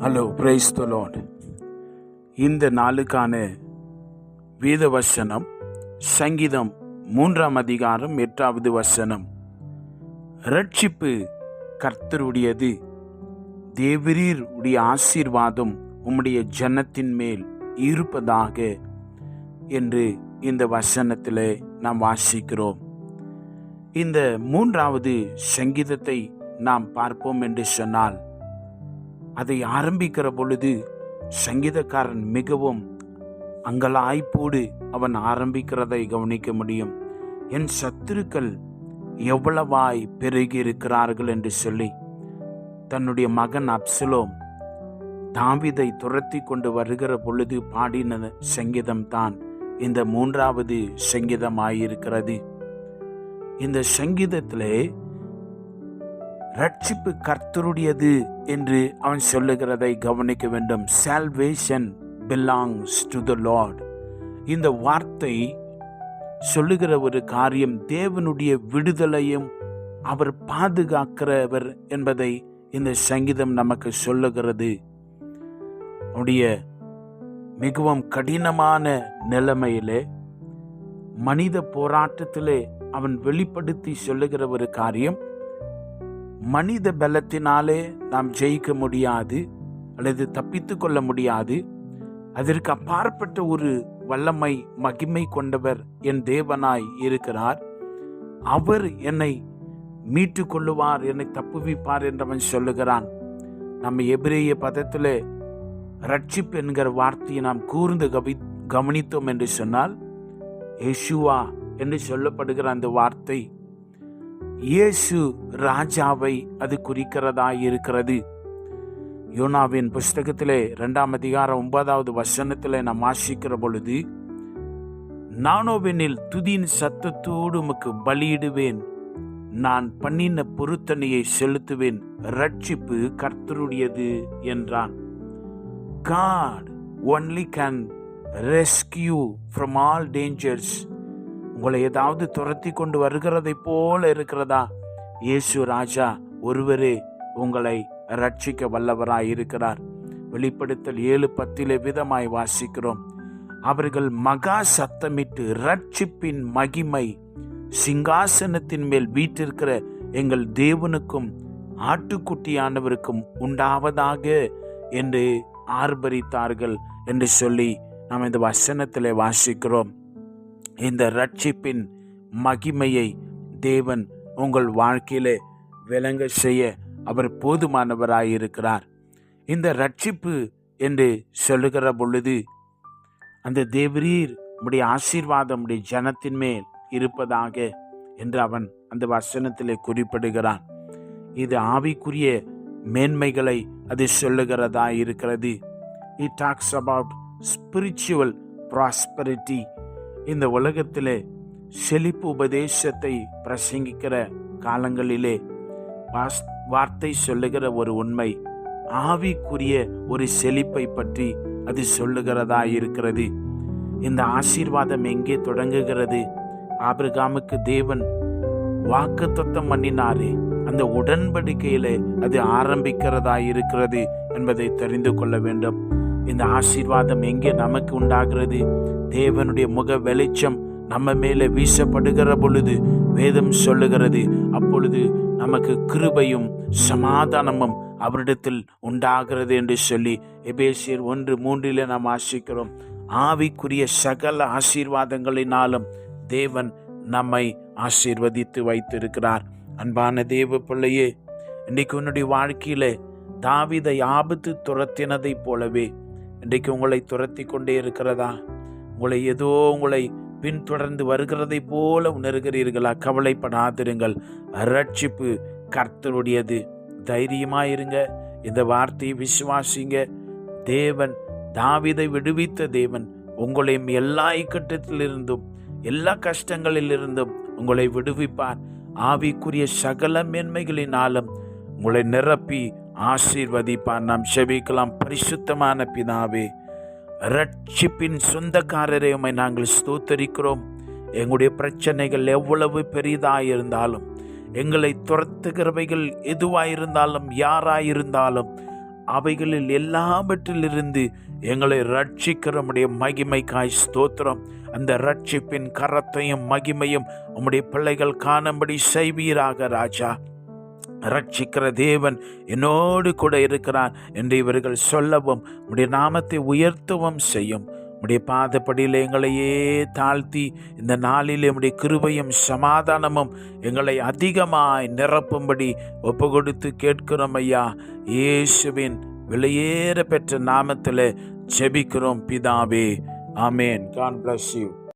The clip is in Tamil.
ஹலோ பிரைஸ் த லார்ட் இந்த நாளுக்கான வேத வசனம் சங்கீதம் மூன்றாம் அதிகாரம் எட்டாவது வசனம். ரட்சிப்பு கர்த்தருடையது. தேவரீர் உடைய ஆசீர்வாதம் உம்முடைய ஜனத்தின் மேல் இருப்பதாக என்று இந்த வசனத்தில் நாம் வாசிக்கிறோம். இந்த மூன்றாவது சங்கீதத்தை நாம் பார்ப்போம் என்று சொன்னால் அதை ஆரம்பிக்கிற பொழுது சங்கீதக்காரன் மிகவும் அங்கலாய்ப்போடு அவன் ஆரம்பிக்கிறதை கவனிக்க முடியும். என் சத்துருக்கள் எவ்வளவாய் பெருகி இருக்கிறார்கள் என்று சொல்லி தன்னுடைய மகன் அப்சலோம் தாவிதை துரத்தி கொண்டு வருகிற பொழுது பாடின சங்கீதம் தான் இந்த மூன்றாவது சங்கீதமாயிருக்கிறது. இந்த சங்கீதத்திலே ரட்சிப்பு கர்த்தருடையது என்று அவன் சொல்லுகிறதை கவனிக்க வேண்டும். Salvation belongs to the Lord இந்த வார்த்தை சொல்லுகிற ஒரு காரியம் தேவனுடைய விடுதலையும் அவர் பாதுகாக்கிறவர் என்பதை இந்த சங்கீதம் நமக்கு சொல்லுகிறது. உடைய மிகவும் கடினமான நிலைமையிலே மனித போராட்டத்திலே அவன் வெளிப்படுத்தி சொல்லுகிற ஒரு காரியம் மனித பலத்தினாலே நாம் ஜெயிக்க முடியாது அல்லது தப்பித்து கொள்ள முடியாது. அதற்கு அப்பாற்பட்ட ஒரு வல்லமை மகிமை கொண்டவர் என் தேவனாய் இருக்கிறார். அவர் என்னை மீட்டு கொள்ளுவார் என்னை தப்புவிப்பார் என்றவன் சொல்லுகிறான். நம்ம எபிரேய பதத்தில் ரட்சிப்பு என்கிற வார்த்தையை நாம் கூர்ந்து கவி கவனித்தோம் என்று சொன்னால் யேசுவா என்று சொல்லப்படுகிற அந்த வார்த்தை இயேசு ராஜாவை அது குறிக்கிறதா இருக்கிறது யோனாவின் புஸ்தகத்திலே இரண்டாம் அதிகாரம் ஒன்பதாவது வசனத்தில் நாம் வாசிக்கிற பொழுது நானோவெனில் துதியின் சத்தத்தோடு உமக்கு பலியிடுவேன். நான் பண்ணின பொருத்தனையை செலுத்துவேன். ரட்சிப்பு கர்த்தருடையது என்றான். God only can rescue from all dangers உங்களை ஏதாவது துரத்தி கொண்டு வருகிறதை போல இருக்கிறதா? இயேசு ராஜா ஒருவரே உங்களை ரட்சிக்க வல்லவராய் இருக்கிறார். வெளிப்படுத்தல் ஏழு பத்திலே விதமாய் வாசிக்கிறோம். அவர்கள் மகா சத்தமிட்டு ரட்சிப்பின் மகிமை சிங்காசனத்தின் மேல் வீட்டிருக்கிற எங்கள் தேவனுக்கும் ஆட்டுக்குட்டியானவருக்கும் உண்டாவதாக என்று ஆர்ப்பரித்தார்கள் என்று சொல்லி நாம் இந்த வசனத்திலே வாசிக்கிறோம். இந்த ரட்சிப்பின் மகிமையை தேவன் உங்கள் வாழ்க்கையிலே விளங்க செய்ய அவர் போதுமானவராயிருக்கிறார். இந்த ரட்சிப்பு என்று சொல்லுகிற பொழுது அந்த தேவரீர் உடைய ஆசீர்வாதம் உடைய ஜனத்தின் மேல் இருப்பதாக என்று அவன் அந்த வசனத்திலே குறிப்பிடுகிறான். இது ஆவிக்குரிய மேன்மைகளை அது சொல்லுகிறதா இருக்கிறது it talks about spiritual prosperity இந்த உலகத்திலே செழிப்பு உபதேசத்தை பிரசங்கிக்கிற காலங்களிலே வாஸ் வார்த்தை சொல்லுகிற ஒரு உண்மை ஆவிக்குரிய ஒரு செழிப்பை பற்றி அது சொல்லுகிறதா இருக்கிறது. இந்த ஆசீர்வாதம் எங்கே தொடங்குகிறது? ஆபிரகாமுக்கு தேவன் வாக்கு தத்தம் பண்ணினாரே அந்த உடன்படிக்கையிலே அது ஆரம்பிக்கிறதா இருக்கிறது என்பதை தெரிந்து கொள்ள வேண்டும். இந்த ஆசீர்வாதம் எங்கே நமக்கு உண்டாகிறது? தேவனுடைய முக வெளிச்சம் நம்ம மேலே வீசப்படுகிற பொழுது வேதம் சொல்லுகிறது அப்பொழுது நமக்கு கிருபையும் சமாதானமும் அவரிடத்தில் உண்டாகிறது என்று சொல்லி எபேசியர் ஒன்று மூன்றிலே நாம் ஆசிக்கிறோம் ஆவிக்குரிய சகல ஆசீர்வாதங்களினாலும் தேவன் நம்மை ஆசீர்வதித்து வைத்திருக்கிறார். அன்பான தேவ பிள்ளையே இன்றைக்கு உன்னுடைய வாழ்க்கையில் தாவிதை ஆபத்து துரத்தினதைப் போலவே இன்றைக்கு உங்களை துரத்தி கொண்டே இருக்கிறதா? உங்களை ஏதோ உங்களை பின்தொடர்ந்து வருகிறதை போல உணர்கிறீர்களா? கவலைப்படாதிருங்கள். ரட்சிப்பு கர்த்தருடையது. தைரியமாயிருங்க. இந்த வார்த்தையை விசுவாசிங்க. தேவன் தாவிதை விடுவித்த தேவன் உங்களையும் எல்லா இக்கட்டத்திலிருந்தும் எல்லா கஷ்டங்களிலிருந்தும் உங்களை விடுவிப்பார். ஆவிக்குரிய சகல மேன்மைகளினாலும் உங்களை நிரப்பி ஆசீர்வதிப்பார். நாம் செபிக்கலாம். பரிசுத்தமான பிதாவே ரட்சிப்பின் சொந்தக்காரரை உமை நாங்கள் ஸ்தோத்தரிக்கிறோம். எங்களுடைய பிரச்சனைகள் எவ்வளவு பெரிதாயிருந்தாலும் எங்களை துரத்துகிறவைகள் எதுவாயிருந்தாலும் யாராயிருந்தாலும் அவைகளில் எல்லாவற்றிலிருந்து எங்களை ரட்சிக்கிற உம்முடைய மகிமைக்காய் ஸ்தோத்திரம். அந்த ரட்சிப்பின் கரத்தையும் மகிமையும் உம்முடைய பிள்ளைகள் காணும்படி செய்வீராக ராஜா. ரட்சிக்கிற தேவன் என்னோடு கூட இருக்கிறார் என்று இவர்கள் சொல்லவும் உடைய நாமத்தை உயர்த்தவும் செய்யும். உடைய பாதப்படியில் எங்களையே தாழ்த்தி இந்த நாளில் உடைய கிருபையும் சமாதானமும் எங்களை அதிகமாய் நிரப்பும்படி ஒப்பு கொடுத்து கேட்கிறோம் ஐயா. இயேசுவின் வெளியேற பெற்ற நாமத்தில் ஜெபிக்கிறோம் பிதாவே. ஆமேன். Khan bless you